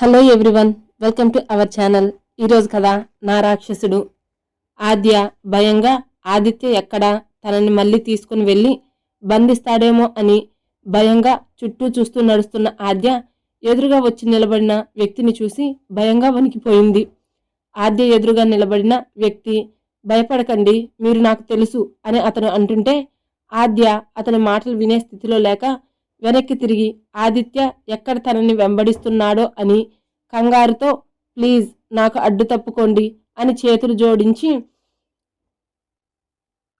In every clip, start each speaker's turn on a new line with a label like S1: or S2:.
S1: Hello everyone welcome to our channel. ఈరోజు కదా నా రాక్షసుడు. ఆద్య భయంగా ఆదిత్య ఎక్కడ? తనని మళ్ళీ తీసుకుని వెళ్ళి బంధిస్తాడేమో అని భయంగా చుట్టూ చూస్తూ నడుస్తున్న ఆద్య ఎదురుగా వచ్చి నిలబడిన వ్యక్తిని చూసి భయంగా వణికిపోయింది. ఆద్య ఎదురుగా నిలబడిన వ్యక్తి భయపడకండి మీరు నాకు తెలుసు అని అతను అంటుంటే ఆద్య అతని మాటలు వినే స్థితిలో లేక వెనక్కి తిరిగి ఆదిత్య ఎక్కడ తనని వెంబడిస్తున్నాడో అని కంగారుతో ప్లీజ్ నాకు అడ్డు తప్పుకోండి అని చేతులు జోడించి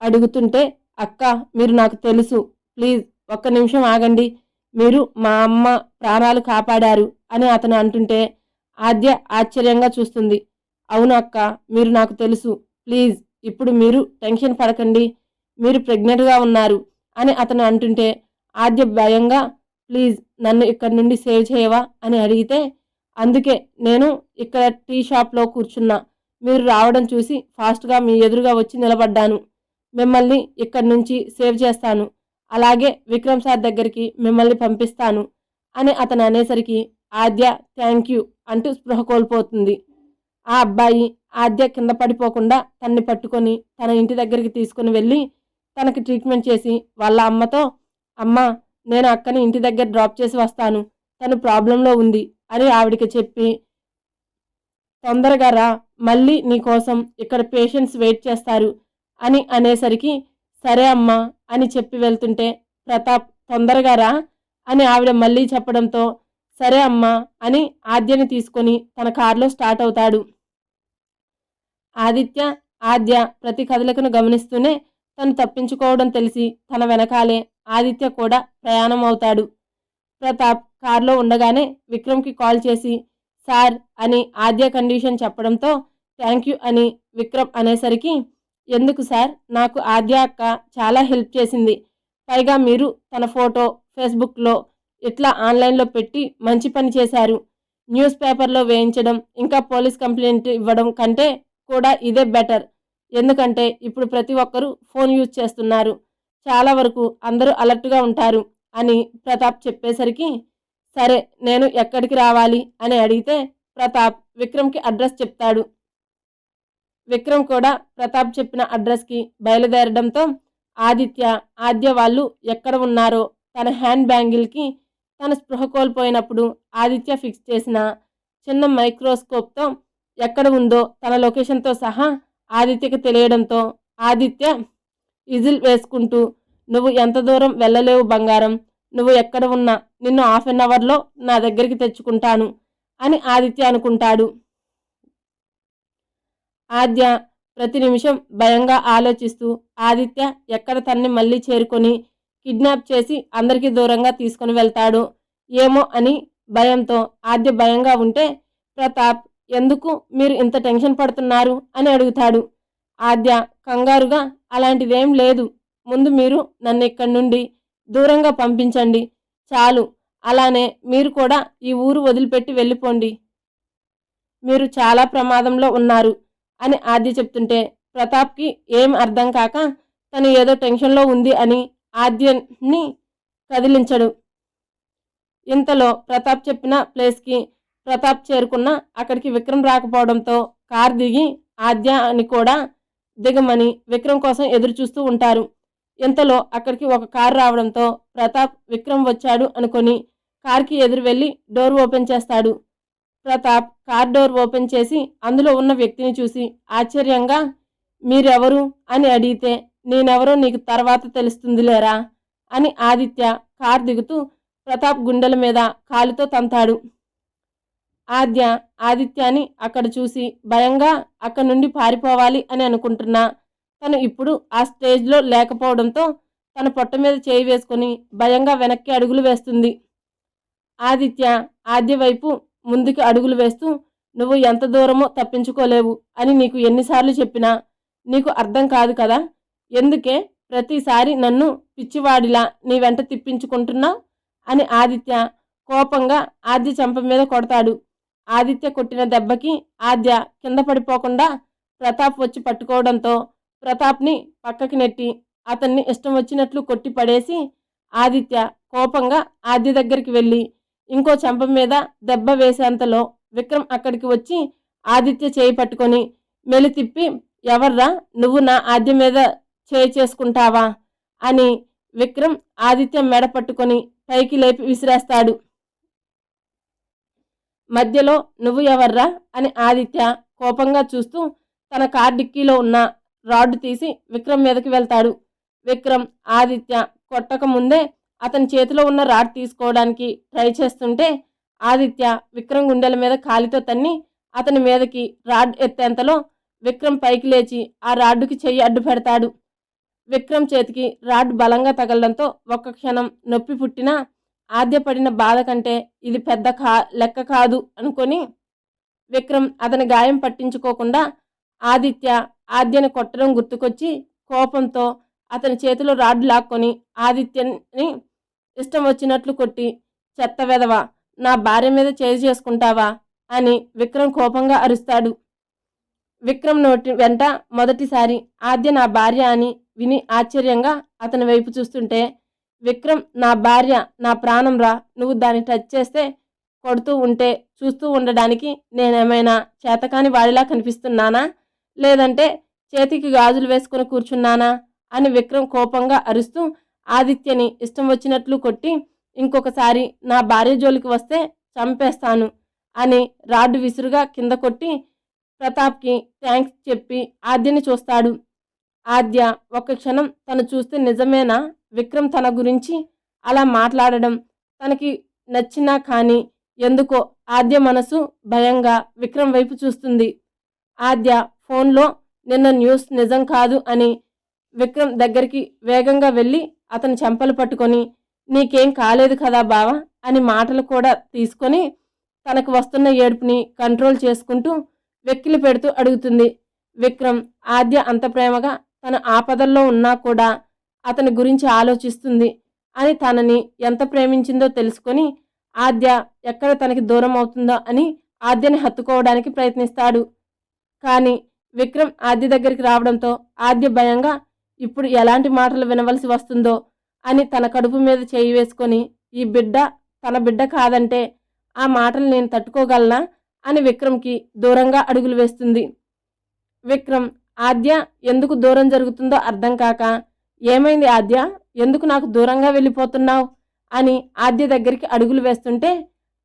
S1: అడుగుతుంటే అక్క మీరు నాకు తెలుసు. ప్లీజ్ ఒక్క నిమిషం ఆగండి. మీరు మా అమ్మ ప్రాణాలు కాపాడారు అని అతను అంటుంటే ఆద్య ఆశ్చర్యంగా చూస్తుంది. అవును అక్క మీరు నాకు తెలుసు. ప్లీజ్ ఇప్పుడు మీరు టెన్షన్ పడకండి. మీరు ప్రెగ్నెంట్గా ఉన్నారు అని అతను అంటుంటే ఆద్య భయంగా ప్లీజ్ నన్ను ఇక్కడి నుండి సేవ్ చేయవా? అని అడిగితే అందుకే నేను ఇక్కడ టీ షాప్లో కూర్చున్నా. మీరు రావడం చూసి ఫాస్ట్గా మీ ఎదురుగా వచ్చి నిలబడ్డాను. మిమ్మల్ని ఇక్కడి నుంచి సేవ్ చేస్తాను. అలాగే విక్రమ్ సార్ దగ్గరికి మిమ్మల్ని పంపిస్తాను. అని అతను అనేసరికి ఆద్య థ్యాంక్ యూ అంటూ స్పృహ కోల్పోతుంది. ఆ అబ్బాయి ఆద్య కింద పడిపోకుండా తన్ని పట్టుకొని తన ఇంటి దగ్గరికి తీసుకుని వెళ్ళి తనకి ట్రీట్మెంట్ చేసి వాళ్ళ అమ్మతో అమ్మా నేను అక్కని ఇంటి దగ్గర డ్రాప్ చేసి వస్తాను. తను ప్రాబ్లంలో ఉంది అని ఆవిడికి చెప్పి తొందరగా రా మళ్ళీ నీ కోసం ఇక్కడ పేషెంట్స్ వెయిట్ చేస్తారు అని అనేసరికి సరే అమ్మా అని చెప్పి వెళ్తుంటే ప్రతాప్ తొందరగా రా అని ఆవిడ మళ్ళీ చెప్పడంతో సరే అమ్మా అని ఆద్యని తీసుకొని తన కారులో స్టార్ట్ అవుతాడు. ఆదిత్య ఆద్య ప్రతి కదలికను గమనిస్తూనే తను తప్పించుకోవడం తెలిసి తన వెనకాలే ఆదిత్య కూడా ప్రయాణం అవుతాడు ప్రతాప్ కారులో ఉండగానే విక్రమ్కి కాల్ చేసి సార్ అని ఆద్య కండిషన్ చెప్పడంతో థ్యాంక్ యూ అని విక్రమ్ అనేసరికి ఎందుకు సార్? నాకు ఆద్య అక్క చాలా హెల్ప్ చేసింది. పైగా మీరు తన ఫోటో ఫేస్బుక్లో ఇట్లా ఆన్లైన్లో పెట్టి మంచి పని చేశారు. న్యూస్ పేపర్లో వేయించడం ఇంకా పోలీస్ కంప్లైంట్ ఇవ్వడం కంటే కూడా ఇదే బెటర్. ఎందుకంటే ఇప్పుడు ప్రతి ఒక్కరూ ఫోన్ యూజ్ చేస్తున్నారు. చాలా వరకు అందరూ అలర్ట్గా ఉంటారు అని ప్రతాప్ చెప్పేసరికి సరే నేను ఎక్కడికి రావాలి అని అడిగితే ప్రతాప్ విక్రమ్కి అడ్రస్ చెప్తాడు. విక్రమ్ కూడా ప్రతాప్ చెప్పిన అడ్రస్కి బయలుదేరడంతో ఆదిత్య ఆద్య వాళ్ళు ఎక్కడ ఉన్నారో తన హ్యాండ్ బ్యాంగిల్కి తన స్పృహ కోల్పోయినప్పుడు ఆదిత్య ఫిక్స్ చేసిన చిన్న మైక్రోస్కోప్తో ఎక్కడ ఉందో తన లొకేషన్తో సహా ఆదిత్యకి తెలియడంతో ఆదిత్య ఇజిల్ వేసుకుంటూ నువ్వు ఎంత దూరం వెళ్ళలేవు బంగారం. నువ్వు ఎక్కడ ఉన్నా నిన్ను హాఫ్ అన్ అవర్లో నా దగ్గరికి తెచ్చుకుంటాను అని ఆదిత్య అనుకుంటాడు. ఆద్య ప్రతి నిమిషం భయంగా ఆలోచిస్తూ ఆదిత్య ఎక్కడ తన్ని మళ్ళీ చేరుకొని కిడ్నాప్ చేసి అందరికీ దూరంగా తీసుకొని వెళ్తాడు? ఏమో అని భయంతో ఆద్య భయంగా ఉంటే ప్రతాప్ ఎందుకు మీరు ఇంత టెన్షన్ పడుతున్నారు అని అడుగుతాడు. ఆద్య కంగారుగా అలాంటిదేం లేదు. ముందు మీరు నన్ను ఇక్కడి నుండి దూరంగా పంపించండి. చాలు. అలానే మీరు కూడా ఈ ఊరు వదిలిపెట్టి వెళ్ళిపోండి. మీరు చాలా ప్రమాదంలో ఉన్నారు అని ఆద్య చెప్తుంటే ప్రతాప్కి ఏం అర్థం కాక తను ఏదో టెన్షన్లో ఉంది అని ఆద్యని కదిలించడు. ఇంతలో ప్రతాప్ చెప్పిన ప్లేస్కి ప్రతాప్ చేరుకున్న అక్కడికి విక్రమ్ రాకపోవడంతో కార్ దిగి ఆద్య అని కూడా దిగమని విక్రమ్ కోసం ఎదురు చూస్తూ ఉంటారు. ఇంతలో అక్కడికి ఒక కారు రావడంతో ప్రతాప్ విక్రమ్ వచ్చాడు అనుకొని కార్కి ఎదురు వెళ్ళి డోర్ ఓపెన్ చేస్తాడు. ప్రతాప్ కార్ డోర్ ఓపెన్ చేసి అందులో ఉన్న వ్యక్తిని చూసి ఆశ్చర్యంగా మీరెవరు? అని అడిగితే నేనెవరో నీకు తర్వాత తెలుస్తుంది లేరా అని ఆదిత్య కార్ దిగుతూ ప్రతాప్ గుండెల మీద కాలుతో తంతాడు. ఆద్య ఆదిత్యాని అక్కడ చూసి భయంగా అక్కడి నుండి పారిపోవాలి అని అనుకుంటున్నా. తను ఇప్పుడు ఆ స్టేజ్లో లేకపోవడంతో తన పొట్ట మీద చేయి వేసుకొని భయంగా వెనక్కి అడుగులు వేస్తుంది. ఆదిత్య ఆద్య వైపు ముందుకు అడుగులు వేస్తూ నువ్వు ఎంత దూరమో తప్పించుకోలేవు అని నీకు ఎన్నిసార్లు చెప్పినా నీకు అర్థం కాదు కదా? ఎందుకే ప్రతిసారి నన్ను పిచ్చివాడిలా నీ వెంట తిప్పించుకుంటున్నావు? అని ఆదిత్య కోపంగా ఆద్య చెంప మీద కొడతాడు. ఆదిత్య కొట్టిన దెబ్బకి ఆద్య కింద పడిపోకుండా ప్రతాప్ వచ్చి పట్టుకోవడంతో ప్రతాప్ని పక్కకి నెట్టి అతన్ని ఇష్టం వచ్చినట్లు కొట్టి పడేసి ఆదిత్య కోపంగా ఆద్య దగ్గరికి వెళ్ళి ఇంకో చెంప మీద దెబ్బ వేసేంతలో విక్రమ్ అక్కడికి వచ్చి ఆదిత్య చేయి పట్టుకొని మెలి తిప్పి ఎవర్రా? నువ్వు నా ఆద్య మీద చేయి చేసుకుంటావా? అని విక్రమ్ ఆదిత్య మెడ పట్టుకొని పైకి లేపి విసిరేస్తాడు. మధ్యలో నువ్వు ఎవర్రా అని ఆదిత్య కోపంగా చూస్తూ తన కార్ డిక్కీలో ఉన్న రాడ్ తీసి విక్రమ్ మీదకి వెళ్తాడు. విక్రమ్ ఆదిత్య కొట్టక ముందే అతని చేతిలో ఉన్న రాడ్ తీసుకోవడానికి ట్రై చేస్తుంటే ఆదిత్య విక్రమ్ గుండెల మీద కాలితో తన్ని అతని మీదకి రాడ్ ఎత్తేంతలో విక్రమ్ పైకి లేచి ఆ రాడ్డుకి చెయ్యి అడ్డు పెడతాడు. విక్రమ్ చేతికి రాడ్ బలంగా తగలడంతో ఒక్క క్షణం నొప్పి పుట్టినా ఆద్య పడిన బాధ కంటే ఇది పెద్ద కా లెక్క కాదు అనుకొని విక్రమ్ అతని గాయం పట్టించుకోకుండా ఆదిత్య ఆద్యని కొట్టడం గుర్తుకొచ్చి కోపంతో అతని చేతిలో రాడ్ లాక్కొని ఆదిత్యని ఇష్టం వచ్చినట్లు కొట్టి చెత్త వెదవ నా భార్య మీద చేయి చేసుకుంటావా? అని విక్రమ్ కోపంగా అరుస్తాడు. విక్రమ్ నోటి వెంట మొదటిసారి ఆద్య నా భార్య అని విని ఆశ్చర్యంగా అతని వైపు చూస్తుంటే విక్రమ్ నా భార్య నా ప్రాణం రా. నువ్వు దాన్ని టచ్ చేస్తే కొడుతూ ఉంటే చూస్తూ ఉండడానికి నేనేమైనా చేతకాని వాడిలా కనిపిస్తున్నానా? లేదంటే చేతికి గాజులు వేసుకుని కూర్చున్నానా? అని విక్రమ్ కోపంగా అరుస్తూ ఆదిత్యని ఇష్టం వచ్చినట్లు కొట్టి ఇంకొకసారి నా భార్య జోలికి వస్తే చంపేస్తాను అని రాడ్డు విసురుగా కింద కొట్టి ప్రతాప్కి థ్యాంక్స్ చెప్పి ఆద్యని చూస్తాడు. ఆద్య ఒక్క క్షణం తను చూస్తే నిజమేనా? విక్రమ్ తన గురించి అలా మాట్లాడడం తనకి నచ్చినా కానీ ఎందుకో ఆద్య మనసు భయంగా విక్రమ్ వైపు చూస్తుంది. ఆద్య ఫోన్లో నిన్న న్యూస్ నిజం కాదు అని విక్రమ్ దగ్గరికి వేగంగా వెళ్ళి అతని చెంపలు పట్టుకొని నీకేం కాలేదు కదా బావా అని మాటలు కూడా తీసుకొని తనకు వస్తున్న ఏడుపుని కంట్రోల్ చేసుకుంటూ వెక్కిలి పెడుతూ అడుగుతుంది. విక్రమ్ ఆద్య అంత ప్రేమగా తన ఆపదల్లో ఉన్నా కూడా అతని గురించి ఆలోచిస్తుంది అని తనని ఎంత ప్రేమించిందో తెలుసుకొని ఆద్య ఎక్కడ తనకి దూరం అవుతుందో అని ఆద్యని హత్తుకోవడానికి ప్రయత్నిస్తాడు. కానీ విక్రమ్ ఆద్య దగ్గరికి రావడంతో ఆద్య భయంగా ఇప్పుడు ఎలాంటి మాటలు వినవలసి వస్తుందో అని తన కడుపు మీద చేయి వేసుకొని ఈ బిడ్డ తన బిడ్డ కాదంటే ఆ మాటలు నేను తట్టుకోగలనా అని విక్రమ్కి దూరంగా అడుగులు వేస్తుంది. విక్రమ్ ఆద్య ఎందుకు దూరం జరుగుతుందో అర్థం కాక ఏమైంది ఆద్య? ఎందుకు నాకు దూరంగా వెళ్ళిపోతున్నావు? అని ఆద్య దగ్గరికి అడుగులు వేస్తుంటే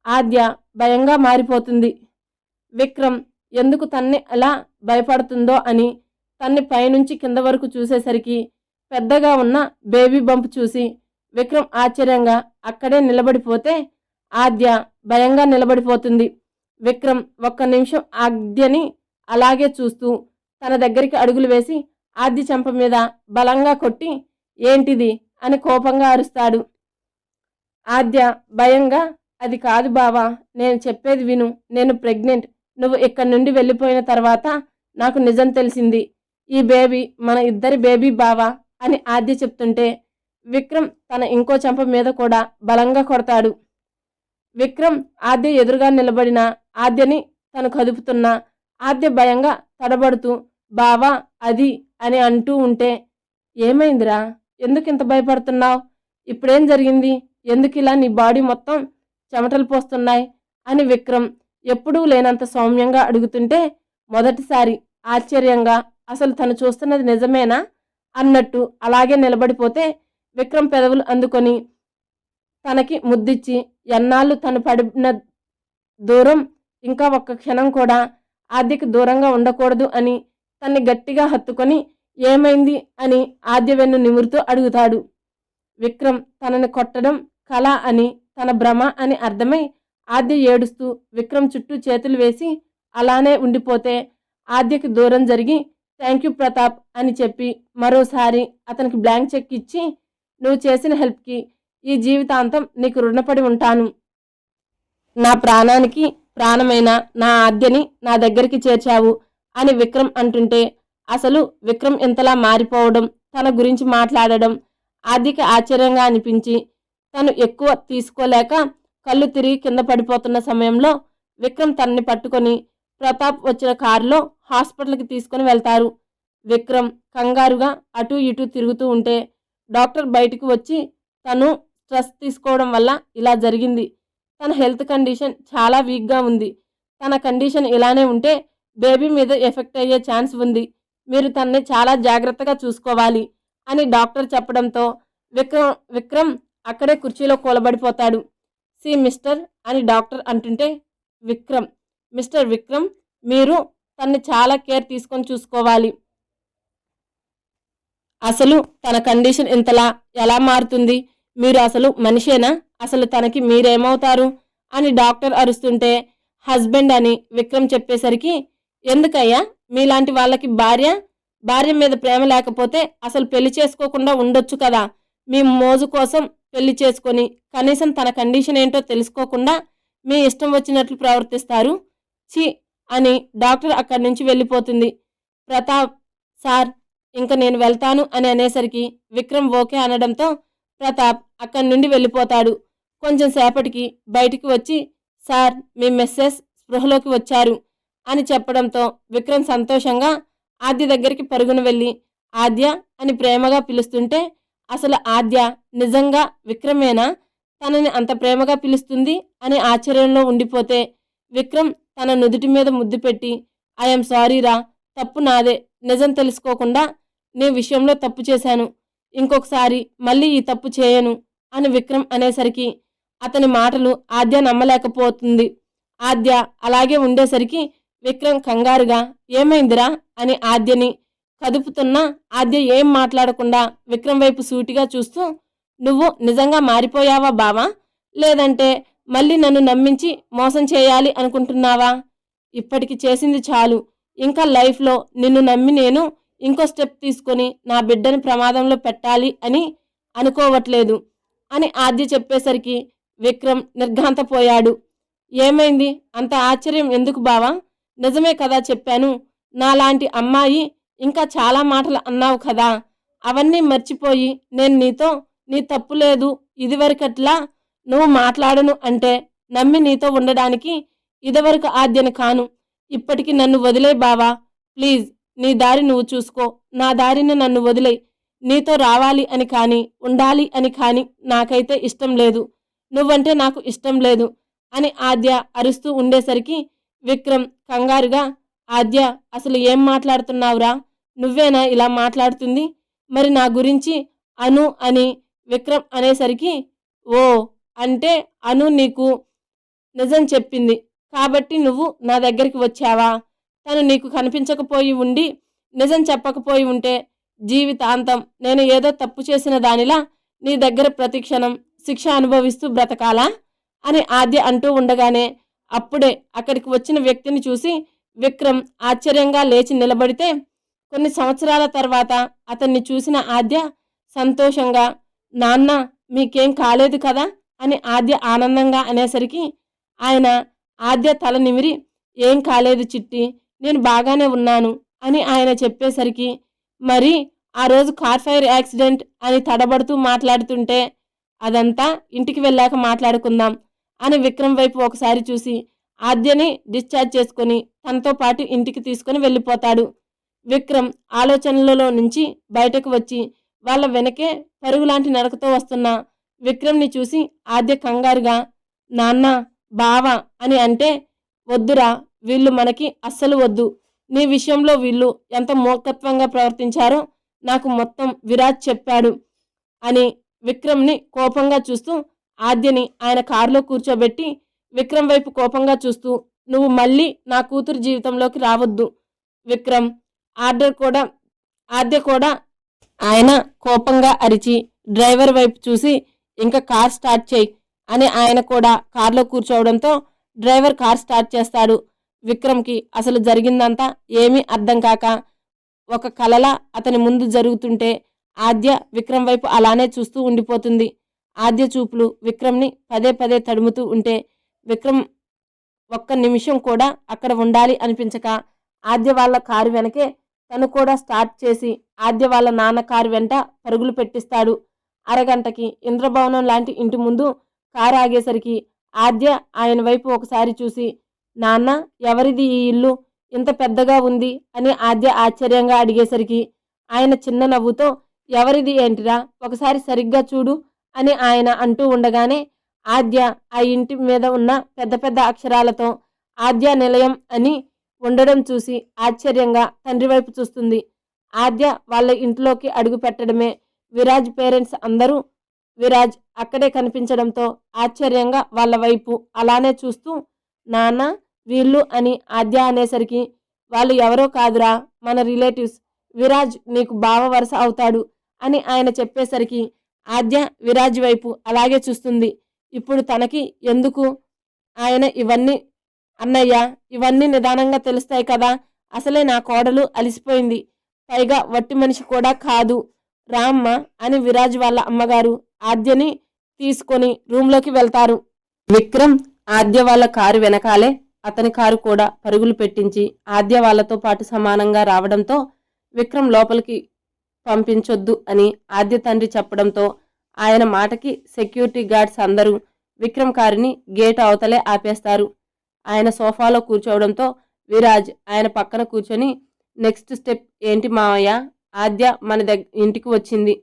S1: ఆద్య భయంగా మారిపోతుంది. విక్రమ్ ఎందుకు తన్ని ఎలా భయపడుతుందో అని తన్ని పైనుంచి కింద వరకు చూసేసరికి పెద్దగా ఉన్న బేబీ బంప్ చూసి విక్రమ్ ఆశ్చర్యంగా అక్కడే నిలబడిపోతే ఆద్య భయంగా నిలబడిపోతుంది. విక్రమ్ ఒక్క నిమిషం ఆద్యని అలాగే చూస్తూ తన దగ్గరికి అడుగులు వేసి ఆద్య చెంప మీద బలంగా కొట్టి ఏంటిది అని కోపంగా అరుస్తాడు. ఆద్య భయంగా అది కాదు బావా నేను చెప్పేది విను నేను ప్రెగ్నెంట్ నువ్వు ఇక్కడి నుండి వెళ్ళిపోయిన తర్వాత నాకు నిజం తెలిసింది. ఈ బేబీ మన ఇద్దరి బేబీ బావా అని ఆద్య చెప్తుంటే విక్రమ్ తన ఇంకో చెంప మీద కూడా బలంగా కొడతాడు. విక్రమ్ ఆద్య ఎదురుగా నిలబడిన ఆద్యని తను కదుపుతున్న ఆద్య భయంగా తడబడుతూ బావా అది అని అంటూ ఉంటే ఏమైందిరా? ఎందుకు ఇంత భయపడుతున్నావు? ఇప్పుడేం జరిగింది? ఎందుకు ఇలా నీ బాడీ మొత్తం చెమటలు పోస్తున్నాయి? అని విక్రమ్ ఎప్పుడూ లేనంత సౌమ్యంగా అడుగుతుంటే మొదటిసారి ఆశ్చర్యంగా అసలు తను చూస్తున్నది నిజమేనా? అన్నట్టు అలాగే నిలబడిపోతే విక్రమ్ పెదవులు అందుకొని తనకి ముద్దిచ్చి ఎన్నాళ్ళు తను పడిన దూరం ఇంకా ఒక్క క్షణం కూడా ఆర్థిక దూరంగా ఉండకూడదు అని తన్ని గట్టిగా హత్తుకొని ఏమైంది అని ఆద్య వెన్ను నిమురుతూ అడుగుతాడు. విక్రమ్ తనని కొట్టడం కళ అని తన భ్రమ అని అర్థమై ఆద్య ఏడుస్తూ విక్రమ్ చుట్టూ చేతులు వేసి అలానే ఉండిపోతే ఆద్యకి దూరం జరిగి థ్యాంక్ యూ ప్రతాప్ అని చెప్పి మరోసారి అతనికి బ్లాంక్ చెక్ ఇచ్చి నువ్వు చేసిన హెల్ప్కి ఈ జీవితాంతం నీకు రుణపడి ఉంటాను. నా ప్రాణానికి ప్రాణమైన నా ఆద్యని నా దగ్గరికి చేర్చావు. అని విక్రమ్ అంటుంటే అసలు విక్రమ్ ఇంతలా మారిపోవడం తన గురించి మాట్లాడడం ఆద్యకి ఆశ్చర్యంగా అనిపించి తను ఎక్కువ తీసుకోలేక కళ్ళు తిరిగి కింద పడిపోతున్న సమయంలో విక్రమ్ తనని పట్టుకొని ప్రతాప్ వచ్చిన కారులో హాస్పిటల్కి తీసుకొని వెళ్తారు. విక్రమ్ కంగారుగా అటు ఇటు తిరుగుతూ ఉంటే డాక్టర్ బయటికి వచ్చి తను స్ట్రెస్ తీసుకోవడం వల్ల ఇలా జరిగింది. తన హెల్త్ కండిషన్ చాలా వీక్గా ఉంది. తన కండిషన్ ఇలానే ఉంటే బేబీ మీద ఎఫెక్ట్ అయ్యే ఛాన్స్ ఉంది. మీరు తనని చాలా జాగ్రత్తగా చూసుకోవాలి అని డాక్టర్ చెప్పడంతో విక్రమ్ విక్రమ్ అక్కడే కుర్చీలో కూలబడిపోతాడు. సి మిస్టర్ అని డాక్టర్ అంటుంటే విక్రమ్ మిస్టర్ విక్రమ్ మీరు తన్ని చాలా కేర్ తీసుకొని చూసుకోవాలి. అసలు తన కండిషన్ ఇంతలా ఎలా మారుతుంది? మీరు అసలు మనిషేనా? అసలు తనకి మీరేమవుతారు? అని డాక్టర్ అరుస్తుంటే హస్బెండ్ అని విక్రమ్ చెప్పేసరికి ఎందుకయ్యా? మీలాంటి వాళ్ళకి భార్య భార్య మీద ప్రేమ లేకపోతే అసలు పెళ్ళి చేసుకోకుండా ఉండొచ్చు కదా. మీ మోజు కోసం పెళ్ళి చేసుకొని కనీసం తన కండిషన్ ఏంటో తెలుసుకోకుండా మీ ఇష్టం వచ్చినట్లు ప్రవర్తిస్తారు. చి అని డాక్టర్ అక్కడి నుంచి వెళ్ళిపోతుంది. ప్రతాప్ సార్ ఇంకా నేను వెళ్తాను అని అనేసరికి విక్రమ్ ఓకే అనడంతో ప్రతాప్ అక్కడి నుండి వెళ్ళిపోతాడు. కొంచెం సేపటికి బయటికి వచ్చి సార్ మీ మెస్సెస్ స్పృహలోకి వచ్చారు. అని చెప్పడంతో విక్రమ్ సంతోషంగా ఆద్య దగ్గరికి పరుగున వెళ్ళి ఆద్య అని ప్రేమగా పిలుస్తుంటే అసలు ఆద్య నిజంగా విక్రమేనా? తనని అంత ప్రేమగా పిలుస్తుంది? అని ఆశ్చర్యంలో ఉండిపోతే విక్రమ్ తన నుదుటి మీద ముద్దు పెట్టి ఐఎమ్ సారీరా తప్పు నాదే నిజం తెలుసుకోకుండా నీ విషయంలో తప్పు చేశాను. ఇంకొకసారి మళ్ళీ ఈ తప్పు చేయను అని విక్రమ్ అనేసరికి అతని మాటలు ఆద్య నమ్మలేకపోతుంది. ఆద్య అలాగే ఉండేసరికి విక్రమ్ కంగారుగా ఏమైందిరా? అని ఆద్యని కదుపుతున్నా ఆద్య ఏం మాట్లాడకుండా విక్రమ్ వైపు సూటిగా చూస్తూ నువ్వు నిజంగా మారిపోయావా బావా? లేదంటే మళ్ళీ నన్ను నమ్మించి మోసం చేయాలి అనుకుంటున్నావా? ఇప్పటికి చేసింది చాలు. ఇంకా లైఫ్లో నిన్ను నమ్మి నేను ఇంకో స్టెప్ తీసుకొని నా బిడ్డని ప్రమాదంలో పెట్టాలి అని అనుకోవట్లేదు అని ఆద్య చెప్పేసరికి విక్రమ్ నిర్ఘాంతపోయాడు. ఏమైంది? అంత ఆశ్చర్యం ఎందుకు బావా? నిజమే కదా చెప్పాను. నాలాంటి అమ్మాయి ఇంకా చాలా మాటలు అన్నావు కదా. అవన్నీ మర్చిపోయి నేను నీతో నీ తప్పు లేదు ఇదివరకట్లా నువ్వు మాట్లాడను అంటే నమ్మి నీతో ఉండడానికి ఇదివరకు ఆద్యను కాను. ఇప్పటికి నన్ను వదిలే బావా ప్లీజ్ నీ దారి నువ్వు చూసుకో. నా దారిని నన్ను వదిలే నీతో రావాలి అని కానీ ఉండాలి అని కానీ నాకైతే ఇష్టం లేదు. నువ్వంటే నాకు ఇష్టం లేదు అని ఆద్య అరుస్తూ ఉండేసరికి విక్రమ్ కంగారుగా ఆద్య అసలు ఏం మాట్లాడుతున్నావురా? నువ్వేనా ఇలా మాట్లాడుతుంది? మరి నా గురించి అను అని విక్రమ్ అనేసరికి ఓ అంటే అను నీకు నిజం చెప్పింది. కాబట్టి నువ్వు నా దగ్గరికి వచ్చావా? తను నీకు కనిపించకపోయి ఉండి నిజం చెప్పకపోయి ఉంటే జీవితాంతం నేను ఏదో తప్పు చేసిన దానిలా నీ దగ్గర ప్రతిక్షణం శిక్ష అనుభవిస్తూ బ్రతకాలా? అని ఆద్య అంటూ ఉండగానే అప్పుడే అక్కడికి వచ్చిన వ్యక్తిని చూసి విక్రమ్ ఆశ్చర్యంగా లేచి నిలబడితే కొన్ని సంవత్సరాల తర్వాత అతన్ని చూసిన ఆద్య సంతోషంగా నాన్న మీకేం కాలేదు కదా? అని ఆద్య ఆనందంగా అనేసరికి ఆయన ఆద్య తల నిమిరి ఏం కాలేదు చిట్టి నేను బాగానే ఉన్నాను అని ఆయన చెప్పేసరికి మరి ఆ రోజు కార్ ఫైర్ యాక్సిడెంట్ అని తడబడుతూ మాట్లాడుతుంటే అదంతా ఇంటికి వెళ్ళాక మాట్లాడుకుందాం అని విక్రమ్ వైపు ఒకసారి చూసి ఆద్యని డిశ్చార్జ్ చేసుకొని తనతో పాటు ఇంటికి తీసుకొని వెళ్ళిపోతాడు. విక్రమ్ ఆలోచనలలో నుంచి బయటకు వచ్చి వాళ్ళ వెనకే పరుగులాంటి నడకతో వస్తున్న విక్రమ్ని చూసి ఆద్య కంగారుగా నాన్న బావ అని అంటే వద్దురా వీళ్ళు మనకి అస్సలు వద్దు. నీ విషయంలో వీళ్ళు ఎంత మూర్ఖత్వంగా ప్రవర్తించారో నాకు మొత్తం విరాజ్ చెప్పాడు అని విక్రమ్ని కోపంగా చూస్తూ ఆద్యని ఆయన కారులో కూర్చోబెట్టి విక్రమ్ వైపు కోపంగా చూస్తూ నువ్వు మళ్ళీ నా కూతురు జీవితంలోకి రావద్దు విక్రమ్. ఆర్డర్ కూడా ఆద్య కూడా ఆయన కోపంగా అరిచి డ్రైవర్ వైపు చూసి ఇంకా కార్ స్టార్ట్ చేయి అని ఆయన కూడా కారులో కూర్చోవడంతో డ్రైవర్ కార్ స్టార్ట్ చేస్తాడు. విక్రమ్కి అసలు జరిగిందంతా ఏమీ అర్థం కాక ఒక కలలా అతని ముందు జరుగుతుంటే ఆద్య విక్రమ్ వైపు అలానే చూస్తూ ఉండిపోతుంది. ఆద్య చూపులు విక్రమ్ని పదే పదే తడుముతూ ఉంటే విక్రమ్ ఒక్క నిమిషం కూడా అక్కడ ఉండాలి అనిపించక ఆద్య వాళ్ళ కారు వెనకే తను కూడా స్టార్ట్ చేసి ఆద్య వాళ్ళ నాన్న కారు వెంట పరుగులు పెట్టిస్తాడు. అరగంటకి ఇంద్రభవనం లాంటి ఇంటి ముందు కారు ఆగేసరికి ఆద్య ఆయన వైపు ఒకసారి చూసి నాన్న ఎవరిది ఈ ఇల్లు? ఇంత పెద్దగా ఉంది? అని ఆద్య ఆశ్చర్యంగా అడిగేసరికి ఆయన చిన్న నవ్వుతో ఎవరిది ఏంటిరా? ఒకసారి సరిగ్గా చూడు అని ఆయన అంటూ ఉండగానే ఆద్య ఆ ఇంటి మీద ఉన్న పెద్ద పెద్ద అక్షరాలతో ఆద్య నిలయం అని ఉండడం చూసి ఆశ్చర్యంగా తండ్రి వైపు చూస్తుంది. ఆద్య వాళ్ళ ఇంట్లోకి అడుగు పెట్టడమే విరాజ్ పేరెంట్స్ అందరూ విరాజ్ అక్కడే కనిపించడంతో ఆశ్చర్యంగా వాళ్ళ వైపు అలానే చూస్తూ నాన్న వీళ్ళు అని ఆద్య అనేసరికి వాళ్ళు ఎవరో కాదురా మన రిలేటివ్స్. విరాజ్ నీకు బావ వరుస అవుతాడు అని ఆయన చెప్పేసరికి ఆద్య విరాజ్ వైపు అలాగే చూస్తుంది. ఇప్పుడు తనకి ఎందుకు? ఆయన ఇవన్నీ అన్నయ్య ఇవన్నీ నిదానంగా తెలుస్తాయి కదా. అసలే నా కోడలు అలిసిపోయింది. పైగా వట్టి మనిషి కూడా కాదు. రామ్మ అని విరాజ్ వాళ్ళ అమ్మగారు ఆద్యని తీసుకొని రూమ్లోకి వెళ్తారు. విక్రమ్ ఆద్య వాళ్ళ కారు వెనకాలే అతని కారు కూడా పరుగులు పెట్టించి ఆద్య వాళ్ళతో పాటు సమానంగా రావడంతో విక్రమ్ లోపలికి పంపించొద్దు అని ఆద్య తండ్రి చెప్పడంతో ఆయన మాటకి సెక్యూరిటీ గార్డ్స్ అందరూ విక్రమ్ కారుని గేట్ అవతలే ఆపేస్తారు. ఆయన సోఫాలో కూర్చోవడంతో విరాజ్ ఆయన పక్కన కూర్చొని నెక్స్ట్ స్టెప్ ఏంటి మావయ్య? ఆద్య మన దగ్గ ఇంటికి వచ్చింది.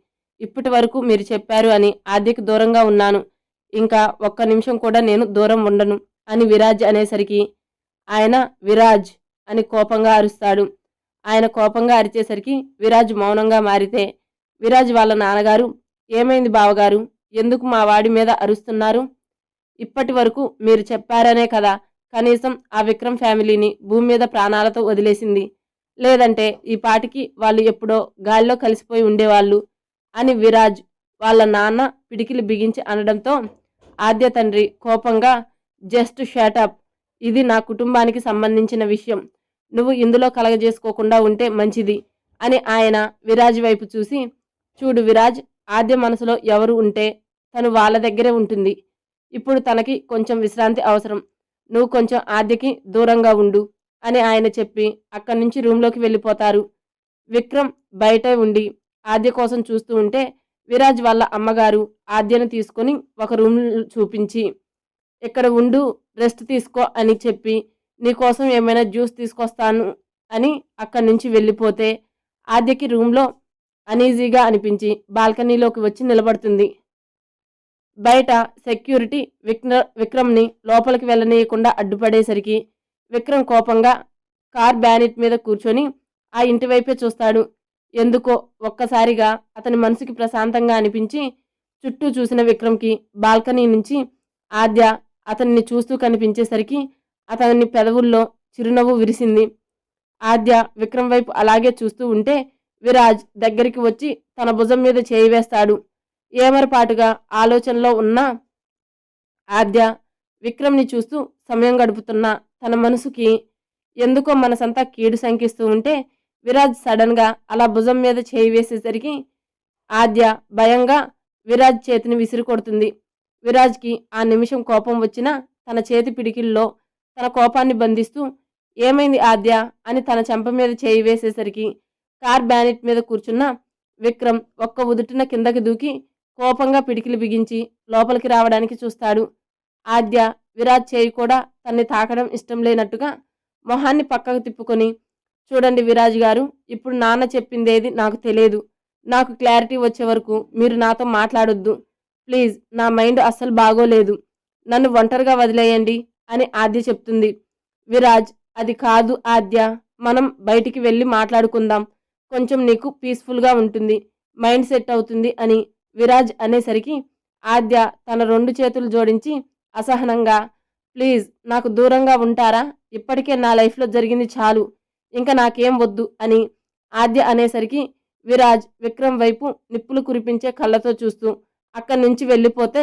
S1: ఇప్పటి వరకు మీరు చెప్పారు అని ఆద్యకు దూరంగా ఉన్నాను. ఇంకా ఒక్క నిమిషం కూడా నేను దూరం ఉండను అని విరాజ్ అనేసరికి ఆయన విరాజ్ అని కోపంగా అరుస్తాడు. ఆయన కోపంగా అరిచేసరికి విరాజ్ మౌనంగా మారితే విరాజ్ వాళ్ళ నాన్నగారు ఏమైంది బావగారు? ఎందుకు మా వాడి మీద అరుస్తున్నారు? ఇప్పటి వరకు మీరు చెప్పారనే కదా కనీసం ఆ విక్రమ్ ఫ్యామిలీని భూమి మీద ప్రాణాలతో వదిలేసింది. లేదంటే ఈ పాటికి వాళ్ళు ఎప్పుడో గాలిలో కలిసిపోయి ఉండేవాళ్ళు అని విరాజ్ వాళ్ళ నాన్న పిడికిలి బిగించి అనడంతో ఆద్య తండ్రి కోపంగా జస్ట్ షాటప్ ఇది నా కుటుంబానికి సంబంధించిన విషయం. నువ్వు ఇందులో కలగజేసుకోకుండా ఉంటే మంచిది అని ఆయన విరాజ్ వైపు చూసి చూడు విరాజ్ ఆద్య మనసులో ఎవరు ఉంటే తను వాళ్ళ దగ్గరే ఉంటుంది. ఇప్పుడు తనకి కొంచెం విశ్రాంతి అవసరం. నువ్వు కొంచెం ఆద్యకి దూరంగా ఉండు అని ఆయన చెప్పి అక్కడి నుంచి రూమ్లోకి వెళ్ళిపోతారు. విక్రమ్ బయటే ఉండి ఆద్య కోసం చూస్తూ ఉంటే విరాజ్ వాళ్ళ అమ్మగారు ఆద్యను తీసుకొని ఒక రూమ్ చూపించి ఇక్కడ ఉండు రెస్ట్ తీసుకో అని చెప్పి నీకోసం ఏమైనా జ్యూస్ తీసుకొస్తాను అని అక్కడి నుంచి వెళ్ళిపోతే ఆద్యకి రూమ్లో అనీజీగా అనిపించి బాల్కనీలోకి వచ్చి నిలబడుతుంది. బయట సెక్యూరిటీ విక్ర విక్రమ్ని లోపలికి వెళ్ళనీయకుండా అడ్డుపడేసరికి విక్రమ్ కోపంగా కార్ బ్యానెట్ మీద కూర్చొని ఆ ఇంటి వైపే చూస్తాడు. ఎందుకో ఒక్కసారిగా అతని మనసుకి ప్రశాంతంగా అనిపించి చుట్టూ చూసిన విక్రమ్కి బాల్కనీ నుంచి ఆద్య అతన్ని చూస్తూ కనిపించేసరికి అతని పెదవుల్లో చిరునవ్వు విరిసింది. ఆద్య విక్రమ్ వైపు అలాగే చూస్తూ ఉంటే విరాజ్ దగ్గరికి వచ్చి తన భుజం మీద చేయి వేస్తాడు. ఏమరపాటుగా ఆలోచనలో ఉన్న ఆద్య విక్రమ్ని చూస్తూ సమయం గడుపుతున్న తన మనసుకి ఎందుకో మనసంతా కీడు శంకిస్తూ ఉంటే విరాజ్ సడన్గా అలా భుజం మీద చేయి వేసేసరికి ఆద్య భయంగా విరాజ్ చేతిని విసిరి కొడుతుంది విరాజ్కి ఆ నిమిషం కోపం వచ్చినా తన చేతి పిడికిల్లో తన కోపాన్ని బంధిస్తూ ఏమైంది ఆద్య? అని తన చెంప మీద చేయి వేసేసరికి కార్ బ్యానెట్ మీద కూర్చున్న విక్రమ్ ఒక్క ఉదుటిన కిందకి దూకి కోపంగా పిడికిలు బిగించి లోపలికి రావడానికి చూస్తాడు. ఆద్య విరాజ్ చేయి కూడా తన్ని తాకడం ఇష్టం లేనట్టుగా మొహాన్ని పక్కకు తిప్పుకొని చూడండి విరాజ్ గారు ఇప్పుడు నాన్న చెప్పిందేది నాకు తెలియదు. నాకు క్లారిటీ వచ్చే వరకు మీరు నాతో మాట్లాడొద్దు. ప్లీజ్ నా మైండ్ అస్సలు బాగోలేదు. నన్ను ఒంటరిగా వదిలేయండి. అని ఆద్య చెప్తుంది. విరాజ్ అది కాదు ఆద్య మనం బయటికి వెళ్ళి మాట్లాడుకుందాం. కొంచెం నీకు పీస్ఫుల్గా ఉంటుంది మైండ్ సెట్ అవుతుంది అని విరాజ్ అనేసరికి ఆద్య తన రెండు చేతులు జోడించి అసహనంగా ప్లీజ్ నాకు దూరంగా ఉంటారా? ఇప్పటికే నా లైఫ్లో జరిగింది చాలు ఇంకా నాకేం వద్దు అని ఆద్య అనేసరికి విరాజ్ విక్రమ్ వైపు నిప్పులు కురిపించే కళ్ళతో చూస్తూ అక్కడి నుంచి వెళ్ళిపోతే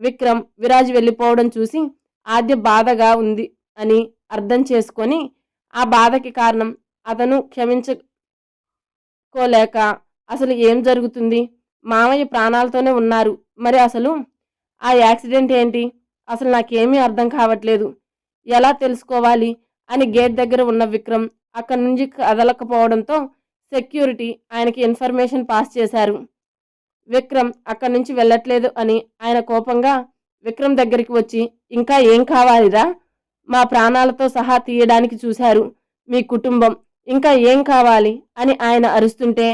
S1: విక్రమ్ విరాజ్ వెళ్ళిపోవడం చూసి ఆద్య బాధగా ఉంది అని అర్థం చేసుకొని ఆ బాధకి కారణం అతను క్షమించుకోలేక అసలు ఏం జరుగుతుంది? మామయ్య ప్రాణాలతోనే ఉన్నారు. మరి అసలు ఆ యాక్సిడెంట్ ఏంటి? అసలు నాకేమీ అర్థం కావట్లేదు. ఎలా తెలుసుకోవాలి? అని గేట్ దగ్గర ఉన్న విక్రమ్ అక్కడి నుంచి కదలకపోవడంతో సెక్యూరిటీ ఆయనకి ఇన్ఫర్మేషన్ పాస్ చేశారు. విక్రమ్ అక్కడి నుంచి వెళ్ళట్లేదు అని ఆయన కోపంగా విక్రమ్ దగ్గరికి వచ్చి ఇంకా ఏం కావాలిరా? మా ప్రాణాలతో సహా తీయడానికి చూశారు మీ కుటుంబం. ఇంకా ఏం కావాలి? అని ఆయన అరుస్తుంటే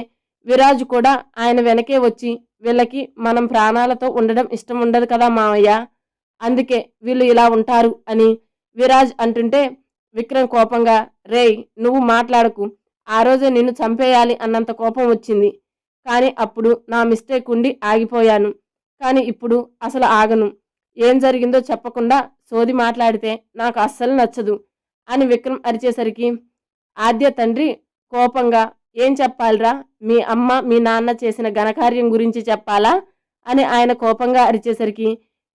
S1: విరాజ్ కూడా ఆయన వెనకే వచ్చి వీళ్ళకి మనం ప్రాణాలతో ఉండడం ఇష్టం ఉండదు కదా మావయ్య. అందుకే వీళ్ళు ఇలా ఉంటారు అని విరాజ్ అంటుంటే విక్రమ్ కోపంగా రేయ్ నువ్వు మాట్లాడకు. ఆ రోజే నిన్ను చంపేయాలి అన్నంత కోపం వచ్చింది. కానీ అప్పుడు నా మిస్టేక్ ఉండి ఆగిపోయాను. కానీ ఇప్పుడు అసలు ఆగను. ఏం జరిగిందో చెప్పకుండా సోది మాట్లాడితే నాకు అస్సలు నచ్చదు అని విక్రమ్ అరిచేసరికి ఆద్య తండ్రి కోపంగా ఏం చెప్పాలిరా? మీ అమ్మ మీ నాన్న చేసిన ఘనకార్యం గురించి చెప్పాలా? అని ఆయన కోపంగా అరిచేసరికి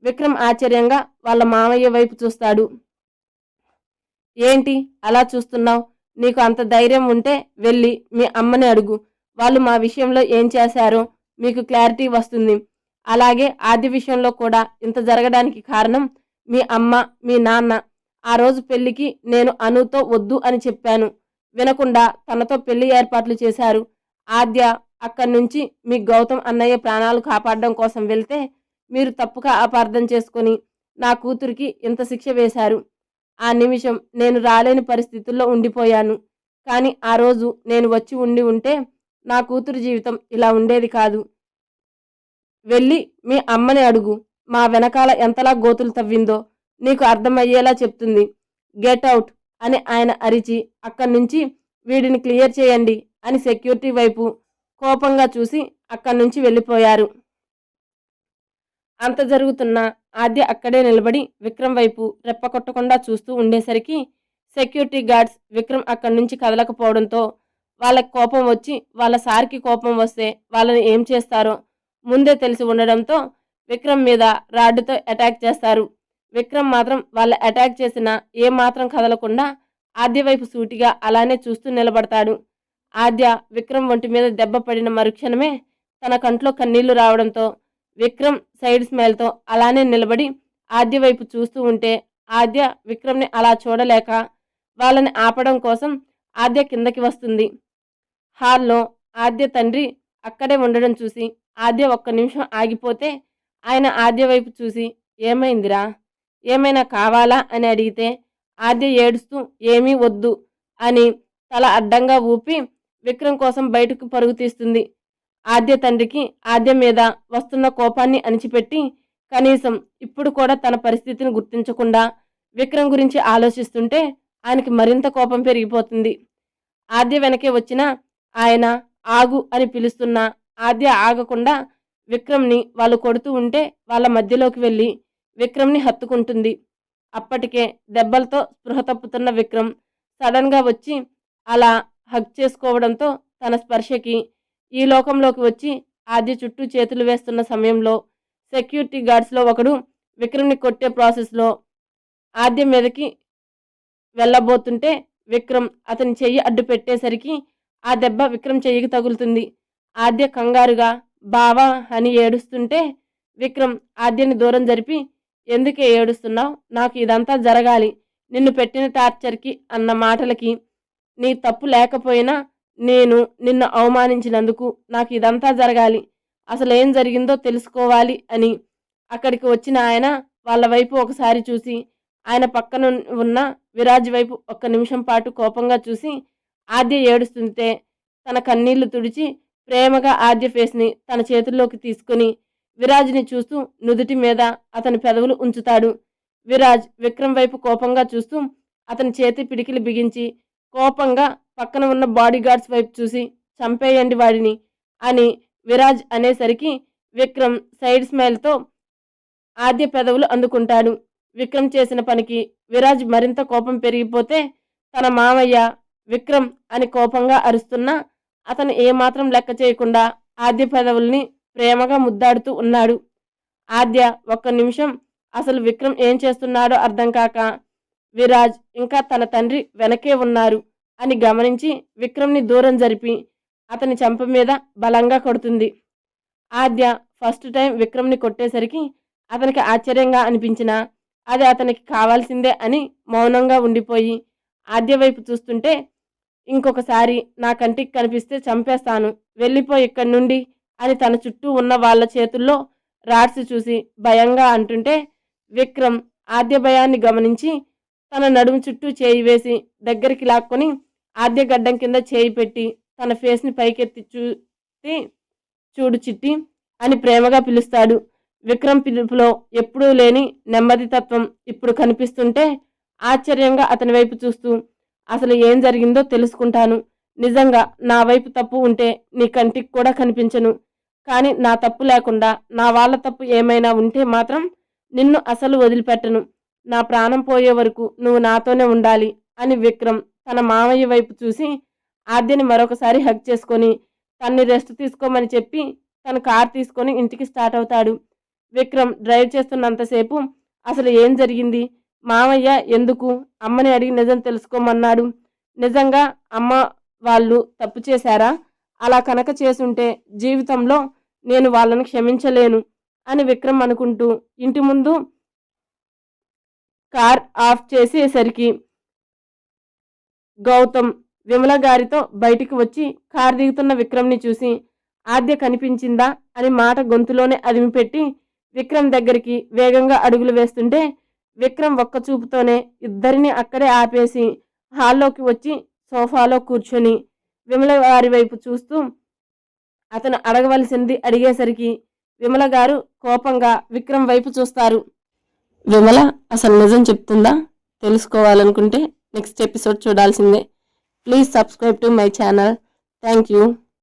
S1: విక్రమ్ ఆశ్చర్యంగా వాళ్ళ మామయ్య వైపు చూస్తాడు. ఏంటి? అలా చూస్తున్నావు? నీకు అంత ధైర్యం ఉంటే వెళ్ళి మీ అమ్మని అడుగు. వాళ్ళు మా విషయంలో ఏం చేశారో మీకు క్లారిటీ వస్తుంది. అలాగే ఆది విషయంలో కూడా ఇంత జరగడానికి కారణం మీ అమ్మ మీ నాన్న. ఆ రోజు పెళ్ళికి నేను అనుతో వద్దు అని చెప్పాను. వినకుండా తనతో పెళ్ళి ఏర్పాట్లు చేశారు. ఆద్య అక్కడి నుంచి మీ గౌతమ్ అన్నయ్య ప్రాణాలు కాపాడడం కోసం వెళ్తే మీరు తప్పుగా అపార్థం చేసుకొని నా కూతురికి ఇంత శిక్ష వేశారు. ఆ నిమిషం నేను రాలేని పరిస్థితుల్లో ఉండిపోయాను. కానీ ఆ రోజు నేను వచ్చి ఉండి ఉంటే నా కూతురు జీవితం ఇలా ఉండేది కాదు. వెళ్ళి మీ అమ్మని అడుగు. మా వెనకాల ఎంతలా గోతులు తవ్విందో నీకు అర్థమయ్యేలా చెప్తుంది. గెట్ అవుట్ అని ఆయన అరిచి అక్కడి నుంచి వీడిని క్లియర్ చేయండి అని సెక్యూరిటీ వైపు కోపంగా చూసి అక్కడి నుంచి వెళ్ళిపోయారు. అంత జరుగుతున్న ఆద్య అక్కడే నిలబడి విక్రమ్ వైపు రెప్పకొట్టకుండా చూస్తూ ఉండేసరికి సెక్యూరిటీ గార్డ్స్ విక్రమ్ అక్కడి నుంచి కదలకపోవడంతో వాళ్ళకి కోపం వచ్చి వాళ్ళ సార్కి కోపం వస్తే వాళ్ళని ఏం చేస్తారో ముందే తెలిసి ఉండడంతో విక్రమ్ మీద రాడ్డుతో అటాక్ చేస్తారు. విక్రమ్ మాత్రం వాళ్ళ అటాక్ చేసిన ఏ మాత్రం కదలకుండా ఆద్య వైపు సూటిగా అలానే చూస్తూ నిలబడతాడు. ఆద్య విక్రమ్ ఒంటి మీద దెబ్బ పడిన మరుక్షణమే తన కంట్లో కన్నీళ్ళు రావడంతో విక్రమ్ సైడ్ స్మైల్తో అలానే నిలబడి ఆద్య వైపు చూస్తూ ఉంటే ఆద్య విక్రమ్ని అలా చూడలేక వాళ్ళని ఆపడం కోసం ఆద్య కిందకి వస్తుంది. హాల్లో ఆద్య తండ్రి అక్కడే ఉండడం చూసి ఆద్య ఒక్క నిమిషం ఆగిపోతే ఆయన ఆద్య వైపు చూసి ఏమైందిరా? ఏమైనా కావాలా? అని అడిగితే ఆద్య ఏడుస్తూ ఏమీ వద్దు అని తల అడ్డంగా ఊపి విక్రమ్ కోసం బయటకు పరుగు తీస్తుంది. ఆద్య తండ్రికి ఆద్య మీద వస్తున్న కోపాన్ని అణిచిపెట్టి కనీసం ఇప్పుడు కూడా తన పరిస్థితిని గుర్తించకుండా విక్రమ్ గురించి ఆలోచిస్తుంటే ఆయనకి మరింత కోపం పెరిగిపోతుంది. ఆద్య వెనకే వచ్చిన ఆయన ఆగు అని పిలుస్తున్న ఆద్య ఆగకుండా విక్రమ్ని వాళ్ళు కొడుతూ ఉంటే వాళ్ళ మధ్యలోకి వెళ్ళి విక్రమ్ని హత్తుకుంటుంది. అప్పటికే దెబ్బలతో స్పృహ తప్పుతున్న విక్రమ్ సడన్గా వచ్చి అలా హగ్ చేసుకోవడంతో తన స్పర్శకి ఈ లోకంలోకి వచ్చి ఆద్య చుట్టూ చేతులు వేస్తున్న సమయంలో సెక్యూరిటీ గార్డ్స్లో ఒకడు విక్రమ్ని కొట్టే ప్రాసెస్లో ఆద్య మీదకి వెళ్ళబోతుంటే విక్రమ్ అతని చెయ్యి అడ్డు పెట్టేసరికి ఆ దెబ్బ విక్రమ్ చెయ్యికి తగులుతుంది. ఆద్య కంగారుగా బావా అని ఏడుస్తుంటే విక్రమ్ ఆద్యని దూరం జరిపి ఎందుకే ఏడుస్తున్నావు? నాకు ఇదంతా జరగాలి. నిన్ను పెట్టిన టార్చర్కి అన్న మాటలకి నీ తప్పు లేకపోయినా నేను నిన్ను అవమానించినందుకు నాకు ఇదంతా జరగాలి. అసలు ఏం జరిగిందో తెలుసుకోవాలి అని అక్కడికి వచ్చిన ఆయన వాళ్ళ వైపు ఒకసారి చూసి ఆయన పక్కన ఉన్న విరాజ్ వైపు ఒక్క నిమిషం పాటు కోపంగా చూసి ఆద్య ఏడుస్తుంటే తన కన్నీళ్ళు తుడిచి ప్రేమగా ఆద్య ఫేస్ని తన చేతుల్లోకి తీసుకుని విరాజ్ని చూస్తూ నుదుటి మీద అతని పెదవులు ఉంచుతాడు. విరాజ్ విక్రమ్ వైపు కోపంగా చూస్తూ అతని చేతి పిడికిలు బిగించి కోపంగా పక్కన ఉన్న బాడీగార్డ్స్ వైపు చూసి చంపేయండి వాడిని అని విరాజ్ అనేసరికి విక్రమ్ సైడ్ స్మైల్తో ఆద్య పెదవులు అందుకుంటాడు. విక్రమ్ చేసిన పనికి విరాజ్ మరింత కోపం పెరిగిపోతే తన మామయ్య విక్రమ్ అని కోపంగా అరుస్తున్నా అతను ఏమాత్రం లెక్క చేయకుండా ఆద్య పెదవుల్ని ప్రేమగా ముద్దాడుతూ ఉన్నాడు. ఆద్య ఒక్క నిమిషం. అసలు విక్రమ్ ఏం చేస్తున్నాడో అర్థం కాక విరాజ్ ఇంకా తన తండ్రి వెనకే ఉన్నారు అని గమనించి విక్రమ్ని దూరం జరిపి అతని చెంప మీద బలంగా కొడుతుంది. ఆద్య ఫస్ట్ టైం విక్రమ్ని కొట్టేసరికి అతనికి ఆశ్చర్యంగా అనిపించిన అది అతనికి కావాల్సిందే అని మౌనంగా ఉండిపోయి ఆద్య వైపు చూస్తుంటే ఇంకొకసారి నా కంటికి కనిపిస్తే చంపేస్తాను. వెళ్ళిపో ఇక్కడి నుండి అని తన చుట్టూ ఉన్న వాళ్ళ చేతుల్లో రాడ్స్ చూసి భయంగా అంటుంటే విక్రమ్ ఆద్య భయాన్ని గమనించి తన నడుము చుట్టూ చేయి వేసి దగ్గరికి లాక్కొని ఆద్య గడ్డం కింద చేయి పెట్టి తన ఫేస్ని పైకెత్తి చూసి చూడు చిట్టి అని ప్రేమగా పిలుస్తాడు. విక్రమ్ పిలుపులో ఎప్పుడూ లేని నెమ్మది తత్వం ఇప్పుడు కనిపిస్తుంటే ఆశ్చర్యంగా అతని వైపు చూస్తూ అసలు ఏం జరిగిందో తెలుసుకుంటాను. నిజంగా నా వైపు తప్పు ఉంటే నీ కంటికి కూడా కనిపించను. కానీ నా తప్పు లేకుండా నా వాళ్ళ తప్పు ఏమైనా ఉంటే మాత్రం నిన్ను అసలు వదిలిపెట్టను. నా ప్రాణం పోయే వరకు నువ్వు నాతోనే ఉండాలి అని విక్రమ్ తన మామయ్య వైపు చూసి ఆద్యని మరొకసారి హక్ చేసుకొని తన్ని రెస్ట్ తీసుకోమని చెప్పి తన కార్ తీసుకొని ఇంటికి స్టార్ట్ అవుతాడు. విక్రమ్ డ్రైవ్ చేస్తున్నంతసేపు అసలు ఏం జరిగింది? మామయ్య ఎందుకు? అమ్మని అడిగి నిజం తెలుసుకోమన్నాడు. నిజంగా అమ్మ వాళ్ళు తప్పు చేశారా? అలా కనుక చేసుంటే జీవితంలో నేను వాళ్ళని క్షమించలేను అని విక్రమ్ అనుకుంటూ ఇంటి ముందు కార్ ఆఫ్ చేసేసరికి గౌతమ్ విమల గారితో బయటికి వచ్చి కార్ దిగుతున్న విక్రమ్ని చూసి ఆద్య కనిపించిందా? అని మాట గొంతులోనే అదిమిపెట్టి విక్రమ్ దగ్గరికి వేగంగా అడుగులు వేస్తుంటే విక్రమ్ ఒక్క చూపుతోనే ఇద్దరిని అక్కడే ఆపేసి హాల్లోకి వచ్చి సోఫాలో కూర్చొని విమల గారి వైపు చూస్తూ అతను అడగవలసింది అడిగేసరికి విమల గారు కోపంగా విక్రమ్ వైపు చూస్తారు. విమల అసలు నిజం చెప్తుందా? తెలుసుకోవాలనుకుంటే నెక్స్ట్ ఎపిసోడ్ చూడాల్సిందే. Please subscribe to my channel. Thank you.